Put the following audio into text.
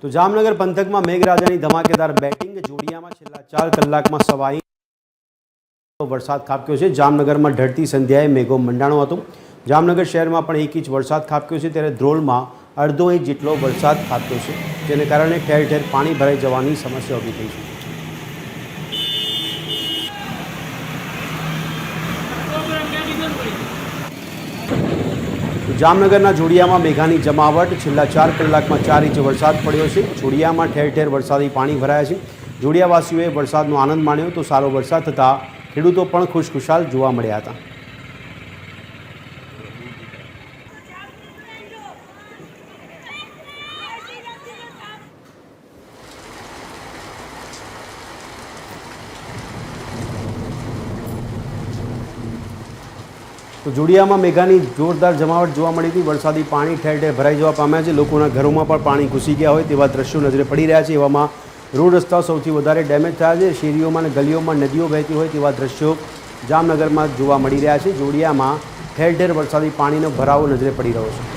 તો જામનગર પંથકમાં મેઘરાજાની ધમાકેદાર બેટિંગ જોડિયામાં છેલ્લા ચાર કલાકમાં સવાઈ. વરસાદ ખાબક્યો છે. જામનગરમાં ઢળતી સંધ્યાએ મેઘો મંડાણો હતો. જામનગર શહેરમાં પણ એક ઇંચ વરસાદ ખાબક્યો છે. ત્યારે ધ્રોલમાં અડધો ઇંચ જેટલો વરસાદ ખાબક્યો છે. જેને કારણે ઠેર ઠેર પાણી ભરાઈ જવાની સમસ્યા ઊભી થઈ છે. જામનગરના જોડિયામાં મેઘાની જમાવટ. છેલ્લા ચાર કલાકમાં ચાર ઇંચ વરસાદ પડ્યો છે. જોડિયામાં ઠેર ઠેર વરસાદી પાણી ભરાયા છે. જોડિયાવાસીઓએ વરસાદનો આનંદ માણ્યો તો સારો વરસાદ થતાં ખેડૂતો પણ ખુશખુશાલ જોવા મળ્યા હતા. તો જોડિયામાં મેઘાની જોરદાર જમાવટ જોવા મળી હતી. વરસાદી પાણી ઠેર ઠેર ભરાઈ જવા પામ્યા છે. લોકોના ઘરોમાં પણ પાણી ઘૂસી ગયા હોય તેવા દ્રશ્યો નજરે પડી રહ્યા છે. એવામાં રોડ રસ્તા સૌથી વધારે ડેમેજ થયા છે. શેરીઓમાં અને ગલીઓમાં નદીઓ વહેતી હોય તેવા દ્રશ્યો જામનગરમાં જોવા મળી રહ્યા છે. જોડિયામાં ઠેર ઠેર વરસાદી પાણીનો ભરાવો નજરે પડી રહ્યો છે.